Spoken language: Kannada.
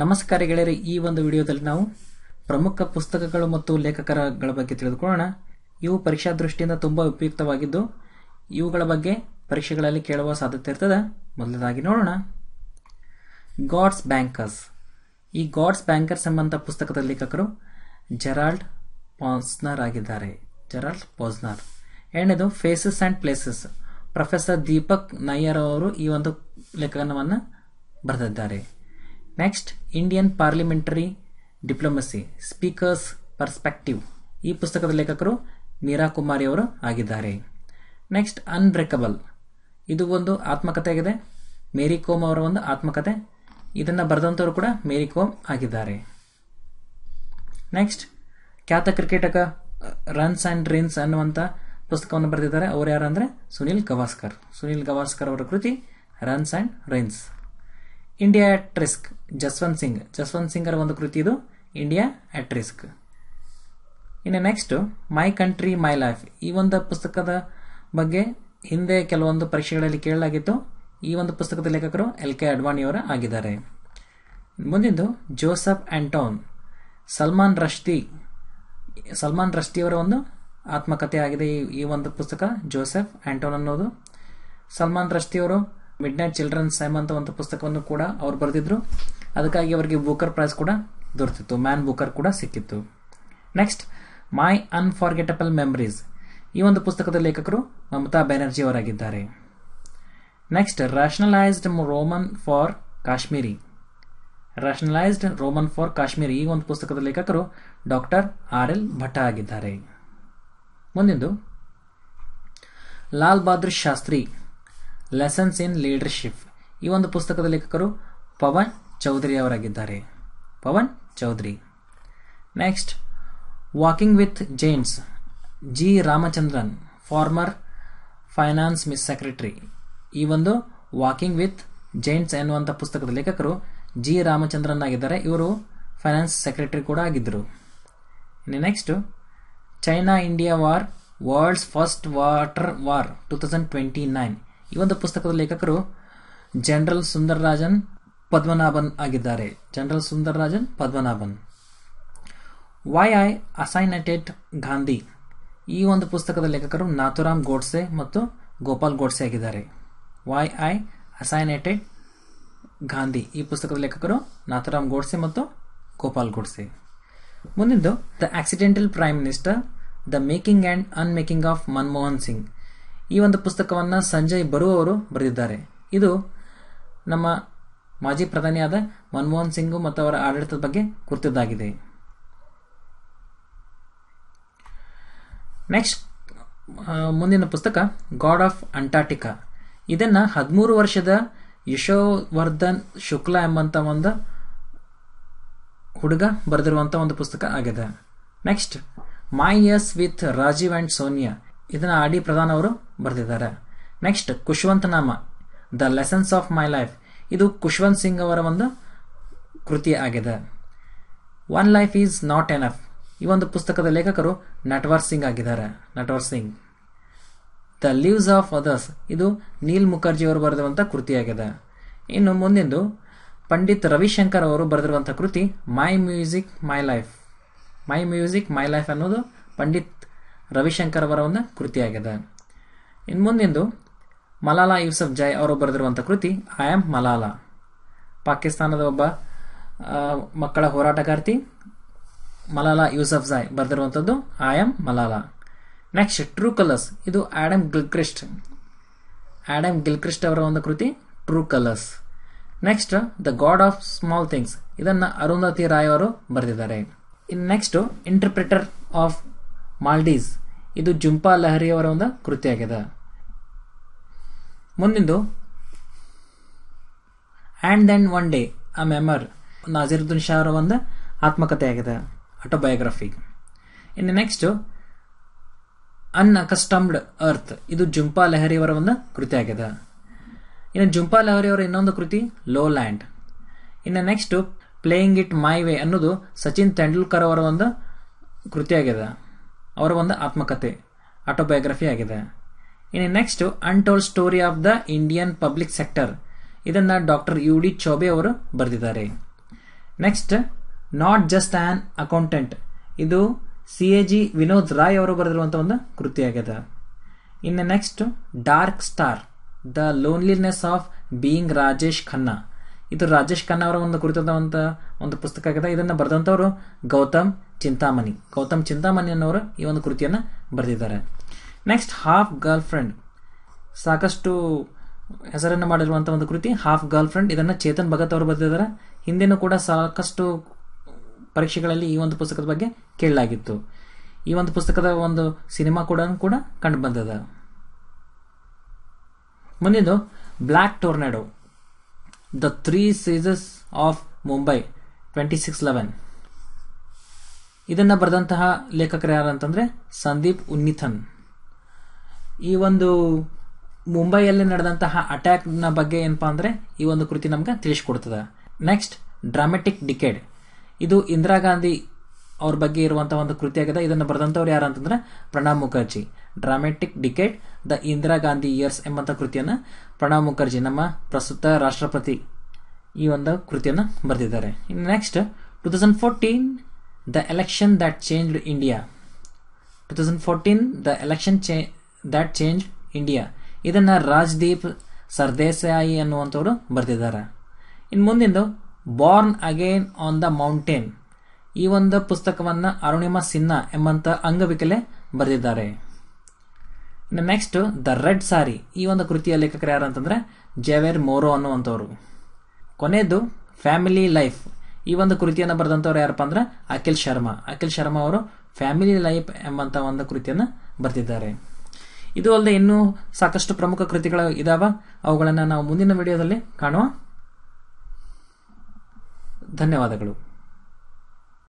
ನಮಸ್ಕಾರ ಗೆಳೆಯರೆ, ಈ ಒಂದು ವಿಡಿಯೋದಲ್ಲಿ ನಾವು ಪ್ರಮುಖ ಪುಸ್ತಕಗಳು ಮತ್ತು ಲೇಖಕರಗಳ ಬಗ್ಗೆ ತಿಳಿದುಕೊಳ್ಳೋಣ. ಇವು ಪರೀಕ್ಷಾ ದೃಷ್ಟಿಯಿಂದ ತುಂಬ ಉಪಯುಕ್ತವಾಗಿದ್ದು, ಇವುಗಳ ಬಗ್ಗೆ ಪರೀಕ್ಷೆಗಳಲ್ಲಿ ಕೇಳುವ ಸಾಧ್ಯತೆ ಇರ್ತದೆ. ಮೊದಲದಾಗಿ ನೋಡೋಣ. ಗಾಡ್ಸ್ ಬ್ಯಾಂಕರ್ಸ್ ಈ ಗಾಡ್ಸ್ ಬ್ಯಾಂಕರ್ಸ್ ಎಂಬಂಥ ಪುಸ್ತಕದ ಲೇಖಕರು ಜೆರಾಲ್ಡ್ ಪಾಸ್ನರ್ ಆಗಿದ್ದಾರೆ. Gerald Posner. ಎರಡನೇದು faces and places professor Deepak Nayyar ಅವರು ಈ ಒಂದು ಲೇಖನವನ್ನು ಬರೆದಿದ್ದಾರೆ. Next Indian parliamentary diplomacy speaker's perspective ಈ ಪುಸ್ತಕದ ಲೇಖಕರು ಮೀರಾ ಕುಮಾರಿ ಅವರು ಆಗಿದ್ದಾರೆ. ನೆಕ್ಸ್ಟ್ ಅನ್ಬ್ರೇಕಬಲ್ ಇದು ಒಂದು ಆತ್ಮಕಥೆಯಾಗಿದೆ. ಮೇರಿ ಕೋಮ್ ಅವರ ಒಂದು ಆತ್ಮಕಥೆ. ಇದನ್ನು ಬರೆದಂಥವರು ಕೂಡ ಮೇರಿ ಕೋಮ್ ಆಗಿದ್ದಾರೆ. ನೆಕ್ಸ್ಟ್ ಖ್ಯಾತ ಕ್ರಿಕೆಟಕ ರನ್ಸ್ ಆ್ಯಂಡ್ ರಿನ್ಸ್ ಅನ್ನುವಂಥ ಪುಸ್ತಕವನ್ನು ಬರೆದಿದ್ದಾರೆ. ಅವರು ಯಾರು ಅಂದರೆ ಸುನಿಲ್ ಗವಾಸ್ಕರ್. ಸುನಿಲ್ ಗವಾಸ್ಕರ್ ಅವರ ಕೃತಿ runs and ruins India at risk Jaswant Singh Jaswant ಸಿಂಗರ ಒಂದು ಕೃತಿ ಇದು ಇಂಡಿಯಾ ಅಟ್ ರಿಸ್ಕ್ ಇನ್ನು next my country my life ಈ ಒಂದು ಪುಸ್ತಕದ ಬಗ್ಗೆ ಹಿಂದೆ ಕೆಲವೊಂದು ಪರೀಕ್ಷೆಗಳಲ್ಲಿ ಕೇಳಲಾಗಿತ್ತು. ಈ ಒಂದು ಪುಸ್ತಕದ ಲೇಖಕರು ಎಲ್ ಕೆ ಅಡ್ವಾಣಿಯವರ ಆಗಿದ್ದಾರೆ. ಮುಂದಿಂದು ಜೋಸಫ್ ಆಂಟೋನ್ ಸಲ್ಮಾನ್ ರಶ್ದಿ ಸಲ್ಮಾನ್ ರಶ್ದಿಯವರ ಒಂದು ಆತ್ಮಕಥೆ ಆಗಿದೆ ಈ ಒಂದು ಪುಸ್ತಕ ಜೋಸೆಫ್ ಆಂಟೋನ್ ಅನ್ನೋದು. ಸಲ್ಮಾನ್ ರಶ್ದಿಯವರು ಮಿಡ್ ನೈಟ್ ಚಿಲ್ಡ್ರನ್ಸ್ ಸೈಮ್ ಅಂತ ಒಂದು ಪುಸ್ತಕವನ್ನು ಕೂಡ ಅವ್ರು ಬರೆದಿದ್ರು. ಅದಕ್ಕಾಗಿ ಅವರಿಗೆ ಬುಕರ್ ಪ್ರೈಸ್ ಕೂಡ ದೊರೆತಿತ್ತು. ಮ್ಯಾನ್ ಬುಕರ್ ಕೂಡ ಸಿಕ್ಕಿತ್ತು. ನೆಕ್ಸ್ಟ್ ಮೈ ಅನ್ಫಾರ್ಗೆಟಬಲ್ ಮೆಮರೀಸ್ ಈ ಒಂದು ಪುಸ್ತಕದ ಲೇಖಕರು Mamata Banerjee ಅವರಾಗಿದ್ದಾರೆ. Next rationalised Roman for Kashmiri rationalised Roman for Kashmiri ಈ ಒಂದು ಪುಸ್ತಕದ ಲೇಖಕರು ಡಾಕ್ಟರ್ ಆರ್ ಎಲ್ ಭಟ್ಟ ಆಗಿದ್ದಾರೆ. ಮುಂದಿಂದು Lal Bahadur Shastri lessons in leadership ಈ ಒಂದು ಪುಸ್ತಕದ ಲೇಖಕರು Pavan Chaudhary ಅವರಾಗಿದ್ದಾರೆ. Pavan Chaudhary. Next walking with giants G Ramachandran former finance miss secretary ಈ ಒಂದು ವಾಕಿಂಗ್ ವಿತ್ ಜೈನ್ಸ್ ಎನ್ನುವಂಥ ಪುಸ್ತಕದ ಲೇಖಕರು ಜಿ ರಾಮಚಂದ್ರನ್ ಆಗಿದ್ದಾರೆ ಇವರು ಫೈನಾನ್ಸ್ ಸೆಕ್ರೆಟರಿ ಕೂಡ ಆಗಿದ್ದರು. ಇನ್ನು next China India war world's first water war two thousand twenty nine ಈ ಒಂದು ಪುಸ್ತಕದ ಲೇಖಕರು ಜನರಲ್ ಸುಂದರರಾಜನ್ ಪದ್ಮನಾಭನ್ ಆಗಿದ್ದಾರೆ. General Sundararajan, Padmanabhan. Why I assassinated Gandhi ಈ ಒಂದು ಪುಸ್ತಕದ ಲೇಖಕರು ನಾಥುರಾಮ್ ಗೋಡ್ಸೆ ಮತ್ತು ಗೋಪಾಲ್ ಗೋಡ್ಸೆ ಆಗಿದ್ದಾರೆ. ವೈ ಐ ಅಸೈನೆಟೆಡ್ ಗಾಂಧಿ ಈ ಪುಸ್ತಕದ ಲೇಖಕರು ನಾಥುರಾಮ್ ಗೋಡ್ಸೆ ಮತ್ತು Gopal Godse. ಮುಂದಿದ್ದು the accidental prime minister the making and unmaking of Manmohan Singh ಈ ಒಂದು ಪುಸ್ತಕವನ್ನು ಸಂಜಯ್ ಬರುವವರು ಬರೆದಿದ್ದಾರೆ. ಇದು ನಮ್ಮ ಮಾಜಿ ಪ್ರಧಾನಿಯಾದ ಮನಮೋಹನ್ ಸಿಂಗ್ ಮತ್ತು ಅವರ ಆಡಳಿತದ ಬಗ್ಗೆ ಕುರಿತದ್ದಾಗಿದೆ ನೆಕ್ಸ್ಟ್ ಮುಂದಿನ ಪುಸ್ತಕ, ಗಾಡ್ ಆಫ್ ಅಂಟಾರ್ಟಿಕಾ. ಇದನ್ನು ಹದಿಮೂರು ವರ್ಷದ ಯಶೋವರ್ಧನ್ ಶುಕ್ಲಾ ಎಂಬಂಥ ಒಂದು ಹುಡುಗ ಬರೆದಿರುವಂಥ ಒಂದು ಪುಸ್ತಕ ಆಗಿದೆ. Next, my years with Rajiv and Sonia. ಇದನ್ನು ಆಡಿ ಪ್ರಧಾನ ಅವರು ಬರೆದಿದ್ದಾರೆ. Next, Khushwantnama, the lessons of my life. ಇದು ಕುಶ್ವಂತ್ ಸಿಂಗ್ ಅವರ ಒಂದು ಕೃತಿ ಆಗಿದೆ. One life is not enough ಈ ಒಂದು ಪುಸ್ತಕದ ಲೇಖಕರು ನಟ್ವರ್ ಸಿಂಗ್ ಆಗಿದ್ದಾರೆ. Natwar Singh. The lives of others ಇದು ನೀಲ್ ಮುಖರ್ಜಿ ಅವರು ಬರೆದಿರುವಂಥ ಕೃತಿಯಾಗಿದೆ ಇನ್ನು ಮುಂದಿಂದು ಪಂಡಿತ್ ರವಿಶಂಕರ್ ಅವರು ಬರೆದಿರುವಂಥ ಕೃತಿ my music my life my music my life ಅನ್ನೋದು ಪಂಡಿತ್ ರವಿಶಂಕರ್ ಅವರ ಒಂದು ಕೃತಿಯಾಗಿದೆ ಇನ್ನು ಮುಂದಿಂದು ಮಲಾಲಾ ಯೂಸಫ್ ಜೈ ಅವರು ಬರೆದಿರುವಂಥ ಕೃತಿ ಐ ಆಮ್ ಮಲಾಲಾ. ಪಾಕಿಸ್ತಾನದ ಒಬ್ಬ ಮಕ್ಕಳ ಹೋರಾಟಗಾರ್ತಿ Malala Yousafzai ಬರೆದಿರುವಂಥದ್ದು I am Malala. Next true colours ಇದು ಆಡಮ್ ಗಿಲ್ಕ್ರಿಸ್ಟ್ ಆಡಮ್ ಗಿಲ್ಕ್ರಿಸ್ಟ್ ಅವರ ಒಂದು ಕೃತಿ true colours next the god of small things ಇದನ್ನು ಅರುಂಧತಿ ರಾಯ್ ಅವರು ಬರೆದಿದ್ದಾರೆ. In next interpreter of maladies ಇದು ಜುಂಪಾ ಲಹರಿ ಅವರ ಒಂದು ಕೃತಿಯಾಗಿದೆ. ಮುಂದಿಂದು. ಆ್ಯಂಡ್ ದೆನ್ ಒನ್ ಡೇ ಆ ಮೆಮರ್ ನಾಜಿರುದ್ದೀನ್ ಶಾ ಅವರ ಒಂದು ಆತ್ಮಕಥೆಯಾಗಿದೆ ಆಟೋಬಯೋಗ್ರಫಿ ಇನ್ನು ನೆಕ್ಸ್ಟ್ ಅನ್ಅಕಸ್ಟಮ್ಡ್ ಅರ್ತ್ ಇದು ಜುಂಪಾ ಲಹರಿ ಅವರ ಒಂದು ಕೃತಿ ಆಗಿದೆ ಇನ್ನು ಜುಂಪಾ ಲಹರಿ ಅವರ ಇನ್ನೊಂದು ಕೃತಿ ಲೋ ಲ್ಯಾಂಡ್ ಇನ್ನು next playing it my way ಅನ್ನೋದು ಸಚಿನ್ ತೆಂಡೂಲ್ಕರ್ ಅವರ ಒಂದು ಕೃತಿಯಾಗಿದೆ. ಅವರ ಒಂದು ಆತ್ಮಕಥೆ ಆಟೋಬಯೋಗ್ರಫಿ ಆಗಿದೆ. ಇನ್ನು next untold story of the Indian public sector ಇದನ್ನು ಡಾಕ್ಟರ್ ಯು ಡಿ ಚೋಬೆ ಅವರು ಬರೆದಿದ್ದಾರೆ. Next not just an accountant ಇದು C A G Vinod Rai ಅವರು ಬರೆದಿರುವಂಥ ಒಂದು ಕೃತಿಯಾಗಿದೆ ಇನ್ನು next dark star the loneliness of being Rajesh Khanna ಇದು ರಾಜೇಶ್ ಖನ್ನಾ ಅವರ ಒಂದು ಕುರಿತಾದಂಥ ಒಂದು ಪುಸ್ತಕ ಆಗಿದೆ ಇದನ್ನು ಬರೆದಂಥವರು ಗೌತಮ್ ಚಿಂತಾಮಣಿ. ಗೌತಮ್ ಚಿಂತಾಮಣಿ ಅನ್ನೋರು ಈ ಒಂದು ಕೃತಿಯನ್ನು ಬರೆದಿದ್ದಾರೆ. ನೆಕ್ಸ್ಟ್ ಹಾಫ್ ಗರ್ಲ್ ಫ್ರೆಂಡ್ ಸಾಕಷ್ಟು ಹೆಸರನ್ನು ಮಾಡಿರುವಂಥ ಒಂದು ಕೃತಿ ಹಾಫ್ ಗರ್ಲ್ ಫ್ರೆಂಡ್ ಇದನ್ನು ಚೇತನ್ ಭಗತ್ ಅವರು ಬರೆದಿದ್ದಾರೆ. ಹಿಂದೆನೂ ಕೂಡ ಸಾಕಷ್ಟು ಪರೀಕ್ಷೆಗಳಲ್ಲಿ ಈ ಒಂದು ಪುಸ್ತಕದ ಬಗ್ಗೆ ಕೇಳಲಾಗಿತ್ತು. ಈ ಒಂದು ಪುಸ್ತಕದ ಒಂದು ಸಿನಿಮಾ ಕೂಡ ಕೂಡ ಕಂಡು ಬಂದದ. Black tornado the three sieges of Mumbai twenty six eleven ಇದನ್ನು ಬರೆದಂತಹ ಲೇಖಕರು ಯಾರಂತಂದ್ರೆ, ಸಂದೀಪ್ ಉನ್ನಿಥನ್. ಈ ಒಂದು ಮುಂಬೈಯಲ್ಲಿ ನಡೆದಂತಹ ಅಟ್ಯಾಕ್ನ ಬಗ್ಗೆ ಏನಪ್ಪಾ ಅಂದರೆ ಈ ಒಂದು ಕೃತಿ ನಮ್ಗೆ ತಿಳಿಸ್ಕೊಡ್ತದೆ. ನೆಕ್ಸ್ಟ್ ಡ್ರಾಮೆಟಿಕ್ ಡಿಕೇಡ್ ಇದು ಇಂದಿರಾ ಗಾಂಧಿ ಅವ್ರ ಬಗ್ಗೆ ಇರುವಂತಹ ಒಂದು ಕೃತಿ ಆಗಿದೆ. ಇದನ್ನು ಬರೆದಂಥವ್ರು ಯಾರು ಅಂತಂದ್ರೆ Pranab Mukherjee. Dramatic decade the Indira Gandhi years ಎಂಬಂತ ಕೃತಿಯನ್ನು ಪ್ರಣಬ್ ಮುಖರ್ಜಿ, ನಮ್ಮ ಪ್ರಸ್ತುತ ರಾಷ್ಟ್ರಪತಿ ಈ ಒಂದು ಕೃತಿಯನ್ನು ಬರೆದಿದ್ದಾರೆ. ಇನ್ನು next two thousand fourteen the election that changed India two thousand fourteen the election ಚೇ ದಟ್ ಚೇಂಜ್ ಇಂಡಿಯಾ ಇದನ್ನು ರಾಜ್ದೀಪ್ ಸರ್ದೇಸಾಯಿ ಅನ್ನುವಂಥವ್ರು ಬರೆದಿದ್ದಾರೆ. ಇನ್ನು ಮುಂದಿಂದು born again on the mountain ಈ ಒಂದು ಪುಸ್ತಕವನ್ನು ಅರುಣಿಮಾ ಸಿನ್ಹಾ ಎಂಬಂತ ಅಂಗವಿಕಲೆ ಬರೆದಿದ್ದಾರೆ. ಇನ್ನು ನೆಕ್ಸ್ಟ್ ದ ರೆಡ್ ಸಾರಿ ಈ ಒಂದು ಕೃತಿಯ ಲೇಖಕರು ಯಾರು ಅಂತಂದ್ರೆ ಜವೇರ್ ಮೋರೋ ಅನ್ನುವಂಥವ್ರು. ಕೊನೆಯದು ಫ್ಯಾಮಿಲಿ ಲೈಫ್ ಈ ಒಂದು ಕೃತಿಯನ್ನು ಬರೆದಂಥವ್ರು ಯಾರಪ್ಪ ಅಂದ್ರೆ ಅಖಿಲ್ ಶರ್ಮಾ ಅಖಿಲ್ ಶರ್ಮಾ ಅವರು ಫ್ಯಾಮಿಲಿ ಲೈಫ್ ಎಂಬಂತ ಒಂದು ಕೃತಿಯನ್ನು ಬರೆದಿದ್ದಾರೆ. ಇದು ಅಲ್ಲದೆ ಇನ್ನೂ ಸಾಕಷ್ಟು ಪ್ರಮುಖ ಕೃತಿಗಳು ಇದಾವ. ಅವುಗಳನ್ನು ನಾವು ಮುಂದಿನ ವಿಡಿಯೋದಲ್ಲಿ ಕಾಣುವ. ಧನ್ಯವಾದಗಳು.